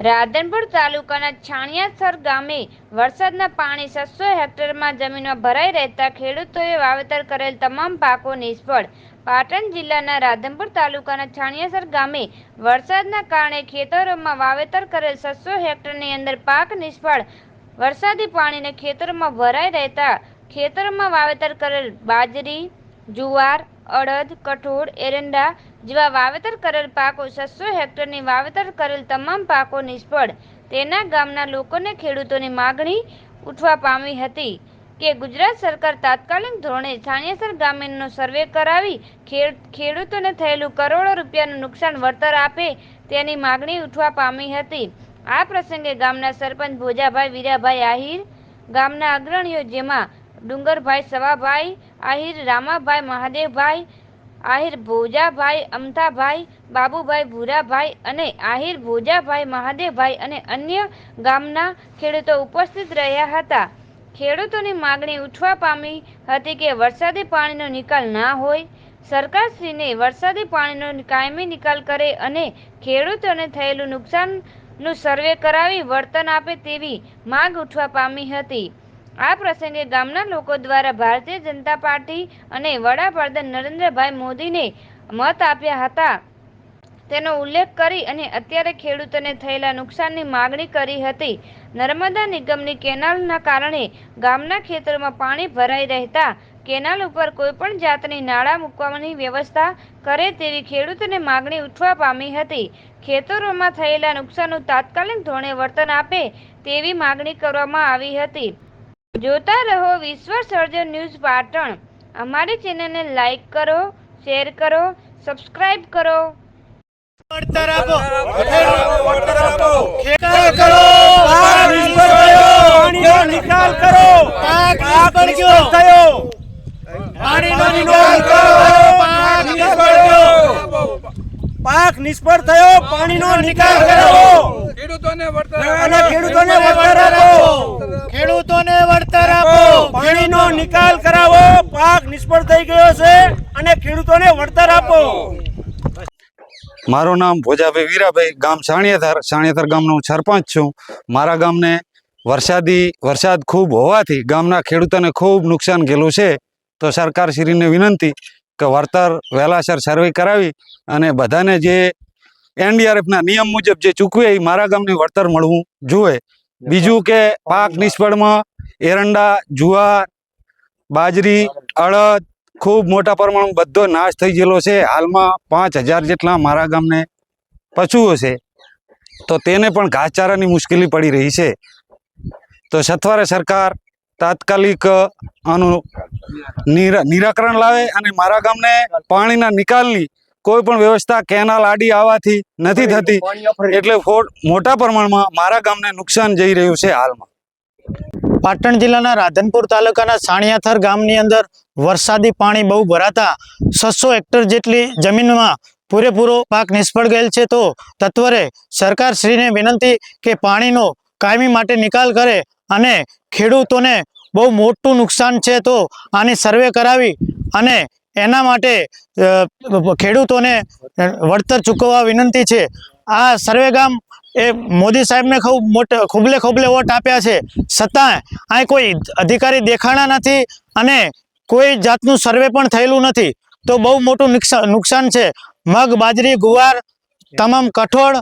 રાધનપુર તાલુકાના છાણિયાસર ગામે વરસાદના પાણી છસો હેક્ટરમાં જમીનમાં ભરાઈ રહેતા ખેડૂતોએ વાવેતર કરેલ તમામ પાકો નિષ્ફળ. પાટણ જિલ્લાના રાધનપુર તાલુકાના છાણિયાસર ગામે વરસાદના કારણે ખેતરોમાં વાવેતર કરેલ છસો હેક્ટરની અંદર પાક નિષ્ફળ. વરસાદી પાણીને ખેતરોમાં ભરાઈ રહેતા ખેતરોમાં વાવેતર કરેલ બાજરી જુવાર, અડદ, કઠોળ, એરંડા જેવા વાવેતર કરેલ પાકો છસો હેક્ટરની વાવેતર કરેલ તમામ પાકો નિષ્ફળ. તેના ગામના લોકોને ખેડૂતોની માગણી ઉઠવા પામી હતી કે ગુજરાત સરકાર તાત્કાલિક ધોરણે છાણિયાસર ગામીનનો સર્વે કરાવી ખેડ- ખેડૂતોને થયેલું કરોડો રૂપિયાનું નુકસાન વળતર આપે તેની માગણી ઉઠવા પામી હતી. આ પ્રસંગે ગામના સરપંચ ભોજાભાઈ, વીરાભાઈ આહિર, ગામના અગ્રણીઓ જેમાં ડુંગરભાઈ સવાભાઈ, આહિર રામાભાઈ મહાદેવભાઈ, આહિર ભોજાભાઈ અમથાભાઈ, બાબુભાઈ ભૂરાભાઈ અને આહિર ભોજાભાઈ મહાદેવભાઈ અને અન્ય ગામના ખેડૂતો ઉપસ્થિત રહ્યા હતા. ખેડૂતોની માગણી ઉઠવા પામી હતી કે વરસાદી પાણીનો નિકાલ ના હોય. સરકારશ્રીને વરસાદી પાણીનો કાયમી નિકાલ કરે અને ખેડૂતોને થયેલું નુકસાનનું સર્વે કરાવી વર્તન આપે તેવી માગ ઉઠવા પામી હતી. આ પ્રસંગે ગામના લોકો દ્વારા ભારતીય જનતા પાર્ટી અને વડાપ્રધાન નરેન્દ્રભાઈ મોદીને મત આપ્યા હતા. તેનો ઉલ્લેખ કરી અને અત્યારે ખેડૂતોને થયેલા નુકસાનની માગણી કરી હતી. નર્મદા નિગમની કેનાલના કારણે ગામના ખેતરોમાં પાણી ભરાઈ રહેતા કેનાલ ઉપર કોઈપણ જાતની નાળા મૂકવાની વ્યવસ્થા કરે તેવી ખેડૂતોને માગણી ઉઠવા પામી હતી. ખેતરોમાં થયેલા નુકસાનનું તાત્કાલિક ધોરણે વર્તન આપે તેવી માગણી કરવામાં આવી હતી. જોતા રહો વિશ્વ સર્જન ન્યૂઝ પાટણ. અમારી ચેનલને લાઈક કરો શેર કરો સબસ્ક્રાઇબ નિકાલ કરો. પાક નિષ્ફળ થયો. પાણીનો નિકાલ કરો. ખેડૂતોને વળતર અને ખેડૂતોને વળતર આપો. ખેડૂતોને વળતર આપો. પાણીનો નિકાલ કરાવો. પાક નિષ્ફળ થઈ ગયો છે અને ખેડૂતોને વળતર આપો. મારું નામ ભોજાભાઈ વીરાભાઈ ગામ સાણિયાધાર. સાણિયાધાર ગામનો હું સરપંચ છું. મારા ગામને વરસાદી વરસાદ ખૂબ હોવાથી ગામના ખેડૂતોને ખૂબ નુકસાન ગયેલું છે. તો સરકારશ્રીને વિનંતી કે વળતર વહેલાસર સર્વે કરાવી અને બધાને જે એનડીઆરએફના નિયમ મુજબ જે ચૂકવે એ મારા ગામને વળતર મળવું જોઈએ. બીજું કે પાક નિષ્ફળમાં એરંડા જુવાર બાજરી અડદ ખૂબ મોટા પ્રમાણમાં બધો નાશ થઈ ગયેલો છે. હાલમાં પાંચ હજાર જેટલા મારા ગામને પશુઓ છે. તો તેને પણ ઘાસચારાની મુશ્કેલી પડી રહી છે. તો સથવારે સરકાર તાત્કાલિક આનું નિરા- નિરાકરણ લાવે અને મારા ગામને પાણીના નિકાલની કોઈ પણ વ્યવસ્થા કેનાલ આડી આવવાથી નથી થતી. એટલે મોટા પ્રમાણમાં મારા ગામને નુકસાન જઈ રહ્યું છે હાલમાં. પાટણ જિલ્લાના રાધનપુર તાલુકાના સાણિયાથર ગામની અંદર વરસાદી પાણી બહુ ભરાતા છસો હેક્ટર જેટલી જમીનમાં પૂરેપૂરો પાક નિષ્ફળ ગયેલ છે તો તત્વરે સરકારશ્રીને વિનંતી કે પાણીનો કાયમી માટે નિકાલ કરે અને ખેડૂતોને બહુ મોટું નુકસાન છે તો આની સર્વે કરાવી અને એના માટે ખેડૂતોને વળતર ચૂકવવા વિનંતી છે. આ સર્વેગામ એ મોદી સાહેબને ખૂબ મોટે, ખૂબલે ખોબલે વોટ આપ્યા છે. છતાં, અહીં કોઈ અધિકારી દેખાણા નથી અને કોઈ જાતનું સર્વે પણ થયેલું નથી. તો બહુ મોટું નુકસાન છે. મગ, બાજરી, ગુવાર, તમામ કઠોળ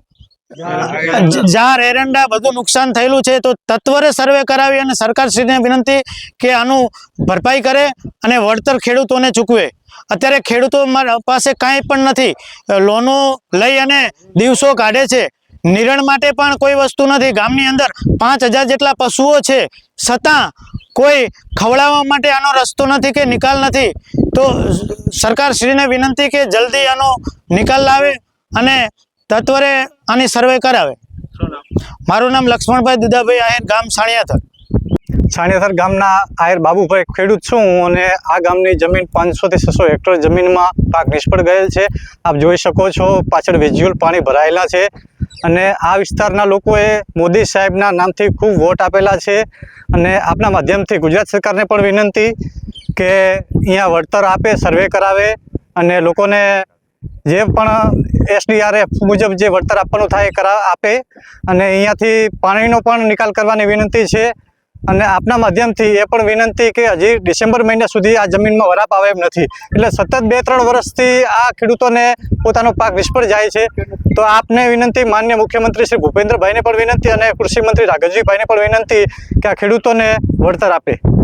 જ- જાર એરંડા બધું નુકસાન થયેલું છે તો તત્વરે સર્વે કરાવી અને સરકારશ્રીને વિનંતી કે આનું ભરપાઈ કરે અને વળતર ખેડૂતોને ચૂકવે. અત્યારે ખેડૂતો પાસે કાંઈ પણ નથી. લોનો લઈ અને દિવસો કાઢે છે. નિરણ માટે પણ કોઈ વસ્તુ નથી. ગામની અંદર પાંચ હજાર જેટલા પશુઓ છે. છતાં કોઈ ખવડાવવા માટે આનો રસ્તો નથી કે નિકાલ નથી. તો સરકારશ્રીને વિનંતી કે જલ્દી આનો નિકાલ લાવે અને તત્વરે આની સર્વે કરાવે. મારું નામ લક્ષ્મણભાઈ દુદાભાઈ આહિર ગામ સાણિયાથર સાણિયાથર ગામના આયર બાબુભાઈ ખેડૂત છું હું અને આ ગામની જમીન પાંચસોથી છસો હેક્ટર જમીનમાં પાક નિષ્ફળ ગયેલ છે. આપ જોઈ શકો છો, પાછળ વિઝ્યુઅલ પાણી ભરાયેલા છે અને આ વિસ્તારના લોકોએ મોદી સાહેબના નામથી ખૂબ વોટ આપેલા છે અને આપના માધ્યમથી ગુજરાત સરકારને પણ વિનંતી કે અહીંયા વળતર આપે સર્વે કરાવે અને લોકોને જે પણ એસડીઆરએફ મુજબ જે વળતર આપવાનું થાય કરા આપે. અને અહીંયાથી પાણીનો પણ નિકાલ કરવાની વિનંતી છે. અને આપના માધ્યમથી એ પણ વિનંતી કે હજી ડિસેમ્બર મહિના સુધી આ જમીનમાં વરાપ આવે એમ નથી. એટલે સતત બે ત્રણ વર્ષથી આ ખેડૂતોને પોતાનો પાક નિષ્ફળ જાય છે. તો આપને વિનંતી, માન્ય મુખ્યમંત્રી શ્રી ભૂપેન્દ્રભાઈને પણ વિનંતી અને કૃષિમંત્રી રાઘવજીભાઈને પણ વિનંતી કે આ ખેડૂતોને વળતર આપે.